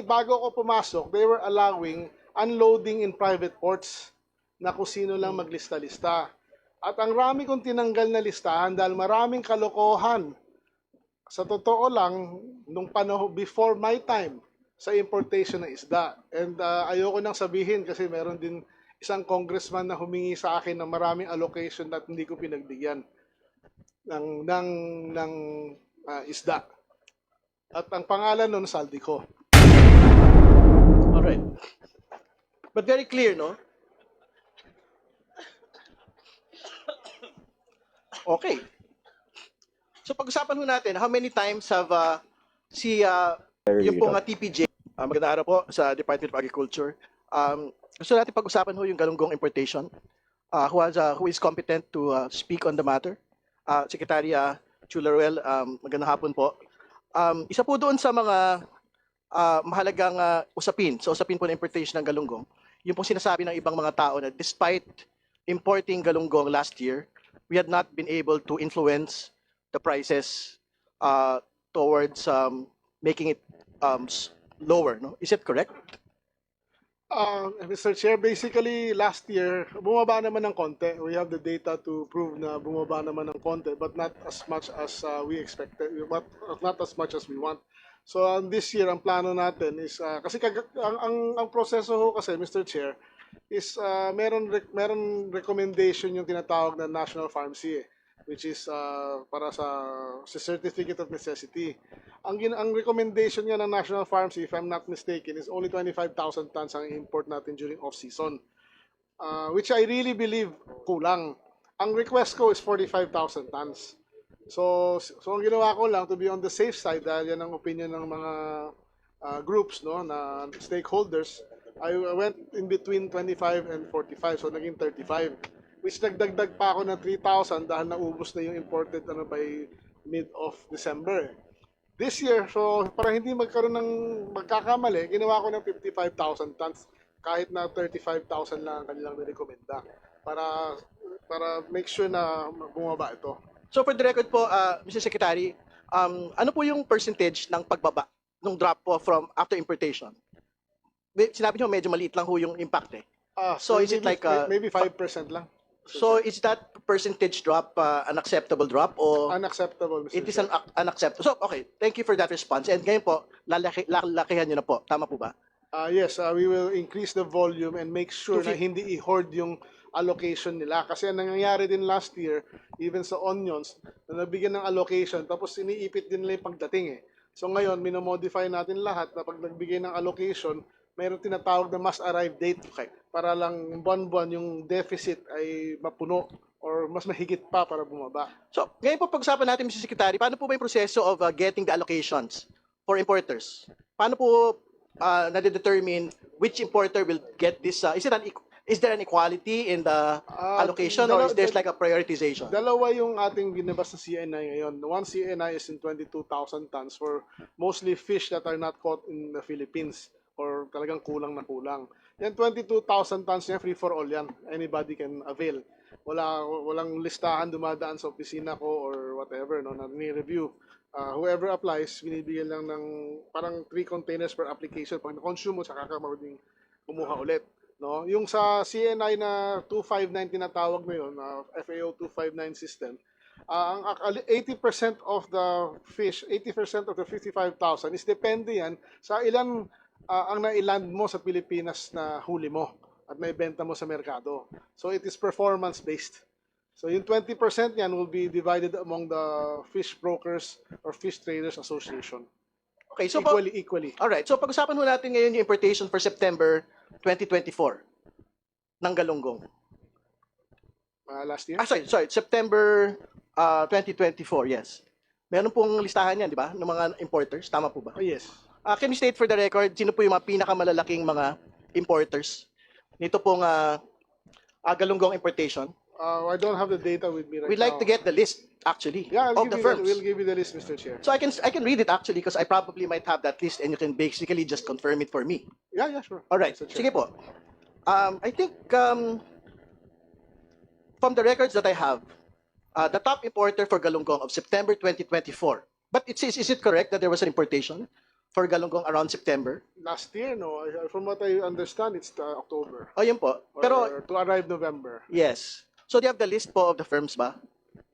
bago ako pumasok, they were allowing unloading in private ports na kung sino lang maglista-lista. At ang rami kong tinanggal na listahan dahil maraming kalokohan. Sa totoo lang, nung panahon before my time sa importation ng isda. And uh, ayoko nang sabihin kasi meron din isang congressman na humingi sa akin ng maraming allocation at hindi ko pinagbigyan ng ng ng ah, isda. At ang pangalan nun Saldico. All right. But very clear, no? Okay. So pag-usapan ho natin, how many times have uh, si uh, yung pong uh, TPJ, uh, magandang araw po sa Department of Agriculture. Um, gusto natin pag-usapan ho yung galunggong importation. Uh, who, has, uh, who is competent to uh, speak on the matter? Uh, Secretary uh, Chularuel, um, magandang hapon po. Um, isa po doon sa mga ah, mahalagang ah, usapin, sa usapin po ng importation ng galunggong, yung pong sinasabi ng ibang mga tao na despite importing galunggong last year, we had not been able to influence the prices uh, towards um, making it um, lower. No? Is it correct? Uh, Mr. Chair, basically last year, bumaba naman ng konti. We have the data to prove na bumaba naman ng konti, but not as much as uh, we expected, but not as much as we want. So um, this year, ang plano natin is, uh, kasi kag- ang, ang, ang proseso ho kasi, Mr. Chair, is uh, meron, rec- meron recommendation yung tinatawag na National Pharmacy, eh, which is uh, para sa, sa Certificate of Necessity. Ang, gin- ang recommendation nga ng National Pharmacy, if I'm not mistaken, is only 25,000 tons ang import natin during off-season. Uh, which I really believe kulang. Ang request ko is 45,000 tons. So, so ang ginawa ko lang to be on the safe side dahil yan ang opinion ng mga uh, groups no na stakeholders I went in between 25 and 45 so naging 35 which nagdagdag pa ako ng 3,000 dahil naubos na yung imported ano by mid of December. This year, so para hindi magkaroon ng magkakamali, ginawa ko ng 55,000 tons kahit na 35,000 lang ang kanilang nirekomenda para para make sure na bumaba ito. So for the record po, uh, Mr. Secretary, um, ano po yung percentage ng pagbaba ng drop po from after importation? Sinabi niyo medyo maliit lang ho yung impact eh. Ah, So is it maybe- like, uh, maybe 5% lang? So is that percentage drop uh, an acceptable drop o Unacceptable, Mr. it is an ac- unacceptable? So okay, thank you for that response. And ngayon po, lalaki, lalakihan niyo na po. Tama po ba? Ah, yes, ah, we will increase the volume and make sure na hindi i-hoard yung allocation nila. Kasi ang nangyayari din last year, even sa onions, na nabigyan ng allocation, tapos iniipit din nila yung pagdating eh. So ngayon, minomodify natin lahat na pag nagbigay ng allocation, mayroon tinatawag na must arrive date. Okay. Para lang buwan-buwan yung deficit ay mapuno or mas mahigit pa para bumaba. So ngayon po pag-usapan natin, Mr. Secretary, paano po ba yung proseso of uh, getting the allocations for importers? Paano po uh, nade-determine which importer will get this? Uh, is, it an, is there an equality in the Ah, allocation no, or is there's the- like a prioritization? Dalawa yung ating binabas na CNI ngayon. One CNI is in 22,000 tons for mostly fish that are not caught in the Philippines or talagang kulang na kulang. Yan 22,000 tons niya, free for all yan. Anybody can avail. Wala, walang listahan dumadaan sa opisina ko or whatever, no, na ni-review. Uh, whoever applies, binibigyan lang ng parang 3 containers per application. Pag na-consume mo, saka ka maraming kumuha ulit. No? Yung sa CNI na 259 tinatawag na yun, na FAO 259 system, ah, ang akali- 80% of the fish, 80% of the 55,000 is depende yan sa ilan ah, ang nailand mo sa Pilipinas na huli mo at naibenta mo sa merkado. So it is performance based. So yung 20% yan will be divided among the fish brokers or fish traders association. Okay, so equally, equally. all right. So pag-usapan ho natin ngayon yung importation for September 2024 ng galunggong. Ah, last year? Ah, sorry, sorry. September uh, 2024, yes. Meron pong listahan yan, di ba? Ng mga importers. Tama po ba? Oh, yes. Ah, can you state for the record, sino po yung mga pinakamalalaking mga importers nito pong uh, galunggong importation? Uh, I don't have the data with me right We'd like now. to get the list, actually, Yeah, I'll of give the you firms. we'll give you the list, Mr. Chair. So I can I can read it actually because I probably might have that list and you can basically just confirm it for me. Yeah, yeah, sure. All right. Mr. Chair. Sige po. Um, I think um, from the records that I have, uh, the top importer for galunggong of September 2024. But it says, is it correct that there was an importation for Galunggong around September? Last year, no. I- From what I understand, it's uh, October. Oh, yun po. Or, Pero, to arrive November. yes. So, do you have the list po of the firms ba?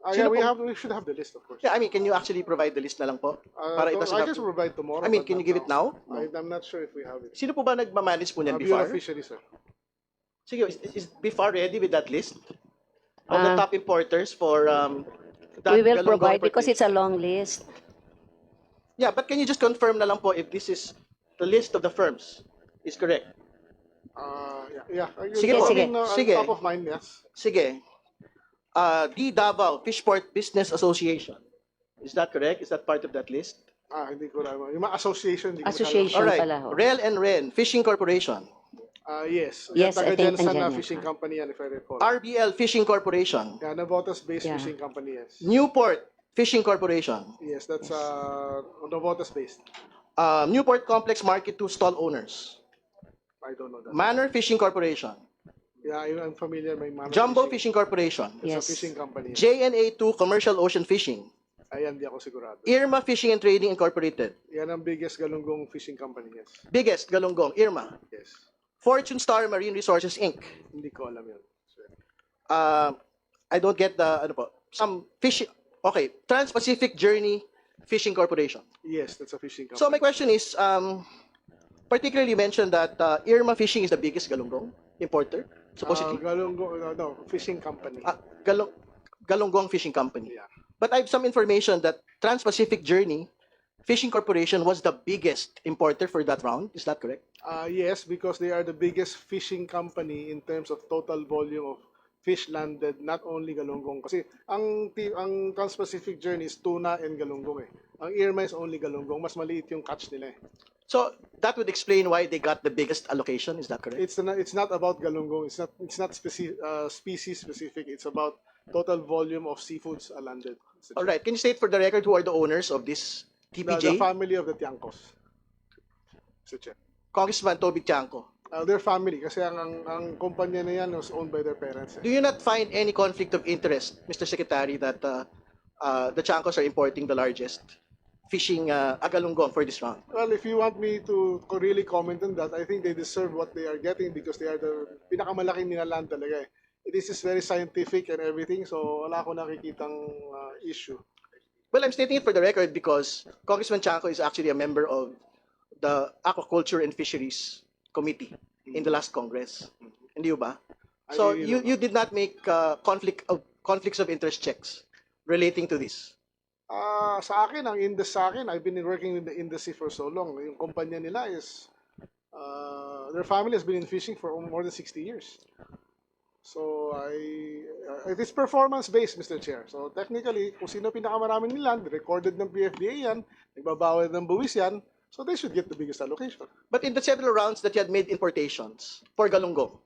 Uh, Sino yeah, we have we should have the list, of course. Yeah, I mean, can you actually provide the list na lang po? Uh, Para to- ito I sa can provide tomorrow. I mean, but can you not give it now? I, I'm not sure if we have it. Sino po ba nagmamanage po niyan, Uh, Bureau of BIFAR? Fisheries, sir. Sige, is, is BIFAR ready with that list? Of the Ah. top importers for um, that We will Galunggong provide because it's a long list. Yeah, but can you just confirm na lang po if this is the list of the firms is correct? Uh, yeah, yeah. Are you Sige talking, uh, Sige. Top of mind, yes. Sige. Uh, D. Davao Fishport Business Association. Is that correct? Is that part of that list? Ah, hindi ko alam. Yung mga association, hindi ko Association. All right. pala ho. Rel and Ren Fishing Corporation. Ah, yes. Yes, Taga I think Jensen andyan yan. fishing company yan, if I recall. RBL Fishing Corporation. yeah, Navotas-based Yeah. fishing company, yes. Newport Fishing Corporation. Yes, that's uh, Navotas-based. Uh, Newport Complex Market 2 stall owners. I don't know that. Manor Fishing Corporation. yeah, I- I'm familiar. May manor Jumbo Fishing Corporation. It's Yes. a fishing company. JNA2 Commercial Ocean Fishing. Ayan, di ako sigurado. Irma Fishing and Trading Incorporated. Yan ang biggest galunggong fishing company, yes. Biggest Galunggong, Irma. Yes. Fortune Star Marine Resources Inc. Hindi ko alam yun. sir. Uh, I don't get the, ano po, some fishing, okay, Trans-Pacific Journey Fishing Corporation. Yes, that's a fishing company. So my question is, um, particularly mentioned that uh, Irma Fishing is the biggest Galunggong importer, supposedly. Uh, galunggong, no, no, fishing company. Ah, Galung, Galunggong Fishing Company. Yeah. But I have some information that Trans-Pacific Journey Fishing Corporation was the biggest importer for that round. Is that correct? Uh, yes, because they are the biggest fishing company in terms of total volume of fish landed, not only galunggong. Kasi ang, ang Trans-Pacific Journey is tuna and galunggong eh. Ang Irma is only galunggong. Mas maliit yung catch nila eh. So that would explain why they got the biggest allocation. Is that correct? It's not, it's not about galunggong. It's not, it's not speci- uh, species specific. It's about total volume of seafoods landed. All right. Can you state for the record who are the owners of this The, TPJ? the family of the Tiangcos. Mr. Chair. Congressman Toby Tiangco. Uh, their family, kasi ang, ang, ang kumpanya na yan was owned by their parents. eh. Do you not find any conflict of interest, Mr. Secretary, that uh, uh, the Tiangcos are importing the largest fishing uh, agalunggong for this round? Well, if you want me to really comment on that, I think they deserve what they are getting because they are the pinakamalaking ninaland talaga eh. This is very scientific and everything, so wala akong nakikitang uh, issue. Well, I'm stating it for the record because Congressman Tiangco is actually a member of the Aquaculture and Fisheries Committee in the last Congress. Hindi ba? So you, you did not make uh, conflict of conflicts of interest checks relating to this. Ah, sa akin, ang industry sa akin, I've been working in the industry for so long. Yung kumpanya nila is, uh, their family has been in fishing for more than 60 years. So, I, uh, it is performance-based, Mr. Chair. So, technically, kung sino pinakamaraming niland, recorded ng PFDA yan, nagbabawal ng buwis yan, so they should get the biggest allocation. But in the several rounds that you had made importations for Galunggong,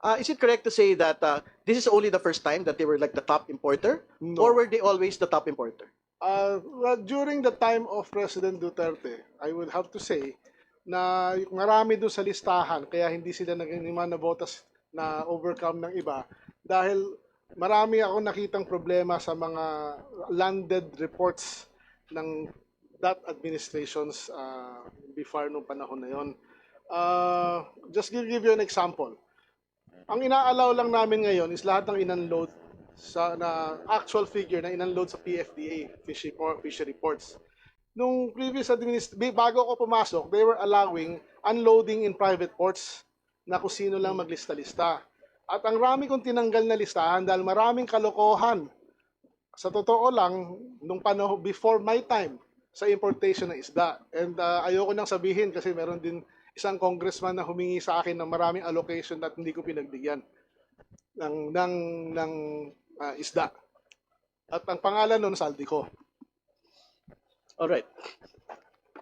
uh, is it correct to say that uh, this is only the first time that they were like the top importer? No. Or were they always the top importer? Uh, during the time of President Duterte, I would have to say na marami doon sa listahan kaya hindi sila naging na botas na overcome ng iba dahil marami ako nakitang problema sa mga landed reports ng that administration's uh, before nung panahon na yon. Uh, just give, give you an example. Ang inaalaw lang namin ngayon is lahat ng inunload sa na actual figure na inunload sa PFDA fish report, fish reports. Nung previous administ bago ako pumasok, they were allowing unloading in private ports na kung sino lang maglista-lista. At ang rami kong tinanggal na listahan dahil maraming kalokohan. Sa totoo lang, nung panahon before my time sa importation ng isda. And uh, ayoko nang sabihin kasi meron din isang congressman na humingi sa akin ng maraming allocation at hindi ko pinagbigyan ng ng ng ah, isda. At ang pangalan nun saldi ko. All right.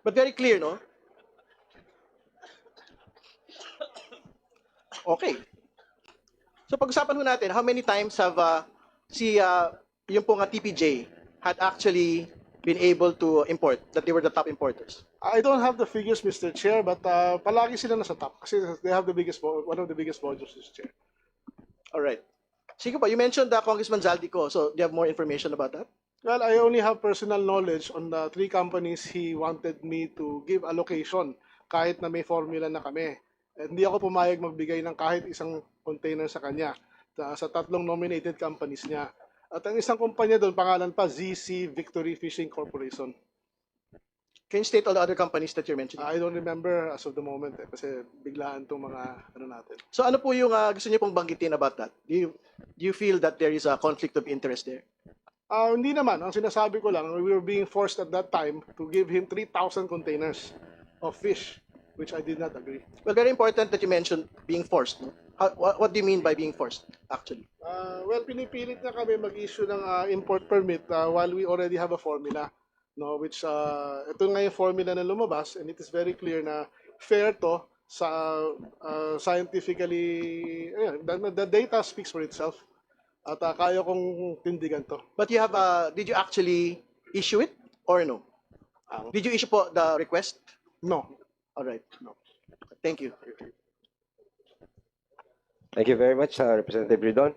But very clear, no? Okay. So pag-usapan ho natin, how many times have uh, si uh, yung pong uh, TPJ had actually been able to import, that they were the top importers? I don't have the figures, Mr. Chair, but uh, palagi sila nasa top kasi they have the biggest one of the biggest volumes, Mr. Chair. All right. Sige po, you mentioned uh, Congressman Zaldico, so do you have more information about that? Well, I only have personal knowledge on the three companies he wanted me to give allocation kahit na may formula na kami. Eh, Hindi ako pumayag magbigay ng kahit isang container sa kanya sa, sa tatlong nominated companies niya. At ang isang kumpanya doon, pangalan pa, ZC Victory Fishing Corporation. Can you state all the other companies that you're mentioning? I don't remember as of the moment eh, kasi biglaan itong mga ano natin. So ano po yung ah, gusto niyo pong banggitin about that? Do you, do you feel that there is a conflict of interest there? Ah, hindi naman. Ang sinasabi ko lang, we were being forced at that time to give him 3,000 containers of fish, which I did not agree. Well, very important that you mentioned being forced. No? How, what, what do you mean by being forced, actually? Ah, well, pinipilit na kami mag-issue ng ah, import permit ah, while we already have a formula. No, which uh, ito nga yung formula na lumabas and it is very clear na fair to sa ah, scientifically, ayun, the, the data speaks for itself. At ah, kaya kong tindigan to. But you have, uh, did you actually issue it or no? Did you issue po the request? No. All right. No. Thank you. Thank you very much, uh, Representative Ridon.